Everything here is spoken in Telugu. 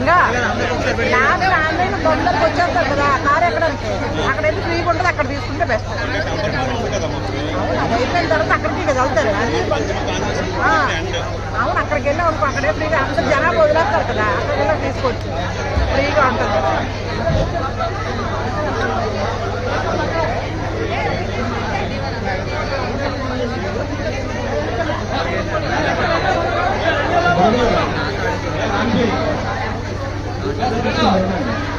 ఇంకా యాభై ఆన్లైన్ తొందరకి వచ్చేస్తారు కదా కారు ఎక్కడానికి అక్కడ వెళ్ళి ఫ్రీగా ఉంటుంది అక్కడ తీసుకుంటే బెస్ట్ అయిపోయిన తర్వాత అక్కడికి కదా వెళ్తారు. అవును అక్కడికి వెళ్ళి అనుకో అక్కడే ఫ్రీగా అందరు జనాభా వదిలేస్తారు కదా అక్కడికి వెళ్ళి తీసుకోవచ్చు ఫ్రీగా ఉంటుంది. Thank you.